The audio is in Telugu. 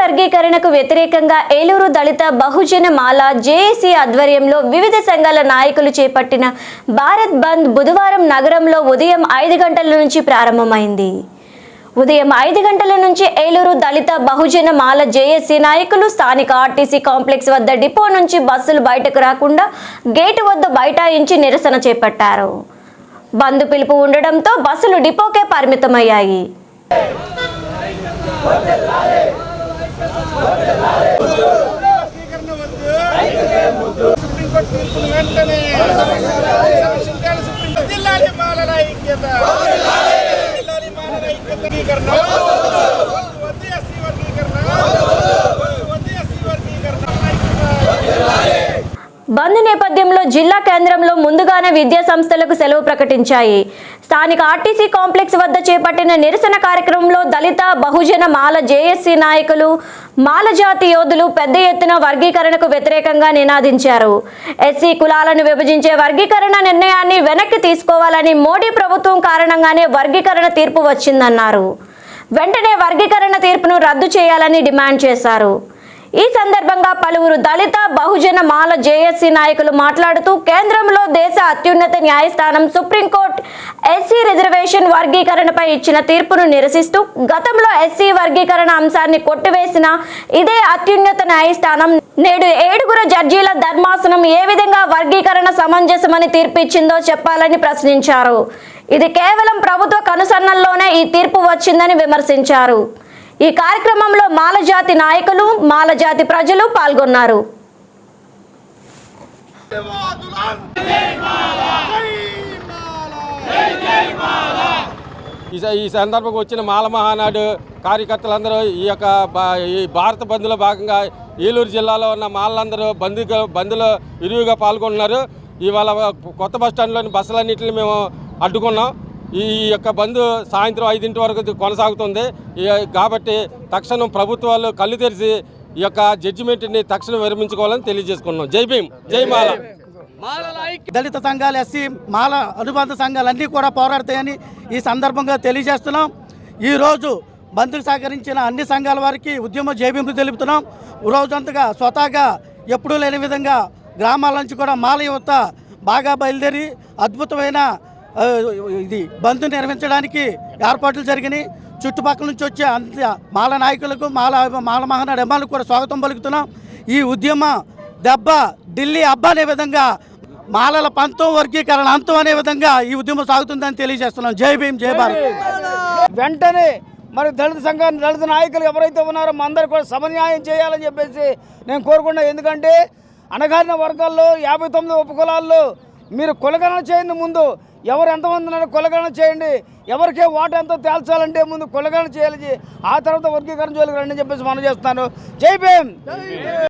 వర్గీకరణకు వ్యతిరేకంగా ఏలూరు దళిత బహుజన మాల జేఏసీ ఆధ్వర్యంలో వివిధ సంఘాల నాయకులు చేపట్టిన భారత్ బంద్ బుధవారం నగరంలో ఉదయం ఐదు గంటల నుంచి ప్రారంభమైంది. ఉదయం ఐదు గంటల నుంచి ఏలూరు దళిత బహుజన మాల జేఏసీ నాయకులు స్థానిక ఆర్టీసీ కాంప్లెక్స్ వద్ద డిపో నుంచి బస్సులు బయటకు రాకుండా గేటు వద్ద బైఠాయించి నిరసన చేపట్టారు. బంద్ పిలుపు ఉండడంతో బస్సులు డిపోకే పరిమితమయ్యాయి వర్గీకరణ వద్దు సుప్రీంకోర్టు తీర్పును వెంటనే సంరక్షించాలి సుప్రీంకోర్టు జిల్లాలి మాలల ఐక్యత జిల్లాలి మాలల ఐక్యత వర్గీకరణ వద్దు వద్దు ఎస్సీ వర్గీకరణ వద్దు వద్దు ఎస్సీ వర్గీకరణ వర్గీకరణ. బంద్ నేపథ్యంలో జిల్లా కేంద్రంలో ముందుగానే విద్యా సంస్థలకు సెలవు ప్రకటించాయి. స్థానిక ఆర్టీసీ కాంప్లెక్స్ వద్ద చేపట్టిన నిరసన కార్యక్రమంలో దళిత బహుజన మాల జేఎస్సీ నాయకులు మాలజాతి యోధులు పెద్ద ఎత్తున వర్గీకరణకు వ్యతిరేకంగా నినాదించారు. ఎస్సీ కులాలను విభజించే వర్గీకరణ నిర్ణయాన్ని వెనక్కి తీసుకోవాలని మోడీ ప్రభుత్వం కారణంగానే వర్గీకరణ తీర్పు వచ్చిందన్నారు. వెంటనే వర్గీకరణ తీర్పును రద్దు చేయాలని డిమాండ్ చేశారు. ఈ సందర్భంగా పలువురు దళిత బహుజన మాల జేఎస్సీ నాయకులు మాట్లాడుతూ కేంద్రంలో దేశ అత్యున్నత న్యాయస్థానం సుప్రీంకోర్టు ఎస్సీ రిజర్వేషన్ వర్గీకరణపై ఇచ్చిన తీర్పును నిరసిస్తూ గతంలో ఎస్సీ వర్గీకరణ అంశాన్ని కొట్టివేసిన ఇదే అత్యున్నత న్యాయస్థానం నేడు ఏడుగురు జడ్జీల ధర్మాసనం ఏ విధంగా వర్గీకరణ సమంజసమని తీర్పిచ్చిందో చెప్పాలని ప్రశ్నించారు. ఇది కేవలం ప్రభుత్వ కనుసన్నల్లోనే ఈ తీర్పు వచ్చిందని విమర్శించారు. ఈ కార్యక్రమంలో మాలజాతి నాయకులు మాలజాతి ప్రజలు పాల్గొన్నారు. ఈ ఈ సందర్భంగా వచ్చిన మాల మహానాడు కార్యకర్తలందరూ ఈ యొక్క ఈ భారత బంద్లో భాగంగా ఏలూరు జిల్లాలో ఉన్న మాలందరూ బంద్ బంద్లో ఇరువుగా పాల్గొన్నారు ఇవాళ కొత్త బస్ స్టాండ్లోని బస్సులన్నింటిని మేము అడ్డుకున్నాం. ఈ యొక్క బంద్ సాయంత్రం ఐదింటి వరకు కొనసాగుతుంది. కాబట్టి తక్షణం ప్రభుత్వాలు కళ్ళు తెరిచి ఈ యొక్క జడ్జిమెంట్ని తక్షణం విరమించుకోవాలని తెలియజేసుకున్నాం జై భీమ్ జై మాల. దళిత సంఘాలు ఎస్సీ మాల అనుబంధ సంఘాలు అన్నీ కూడా పోరాడతాయని ఈ సందర్భంగా తెలియజేస్తున్నాం. ఈరోజు బంధుకు సహకరించిన అన్ని సంఘాల వారికి ఉద్యమ జైబీంపు తెలుపుతున్నాం. రోజంతగా స్వతహాగా ఎప్పుడూ లేని విధంగా గ్రామాల నుంచి కూడా మాల యువత బాగా బయలుదేరి అద్భుతమైన ఇది బంద్ నిర్వహించడానికి ఏర్పాట్లు జరిగినాయి. చుట్టుపక్కల నుంచి వచ్చే అంత మాల నాయకులకు మాల మాల మహానాడు ఎమ్మాలకు కూడా స్వాగతం పలుకుతున్నాం. ఈ ఉద్యమ దెబ్బ ఢిల్లీ అబ్బ అనే విధంగా మాలల పంతం వర్గీకరణ అంతం అనే విధంగా ఈ ఉద్యమం సాగుతుందని తెలియజేస్తున్నాం. జై భీం జై భారత్. వెంటనే మరి దళిత సంఘాన్ని దళిత నాయకులు ఎవరైతే ఉన్నారో మా అందరు కూడా సమన్యాయం చేయాలని చెప్పేసి నేను కోరుకున్నా ఎందుకంటే అణగారిన వర్గాల్లో యాభై తొమ్మిది ఉపకులాల్లో మీరు కులగణన చేయండి ముందు. ఎవరు ఎంతమంది ఉన్నారో కులగణన చేయండి. ఎవరికే ఓటు ఎంతో తేల్చాలంటే ముందు కులగణన చేయాలి. ఆ తర్వాత వర్గీకరణ జోలికి రండి అని చెప్పేసి మనం చేస్తున్నాను. జై భీమ్!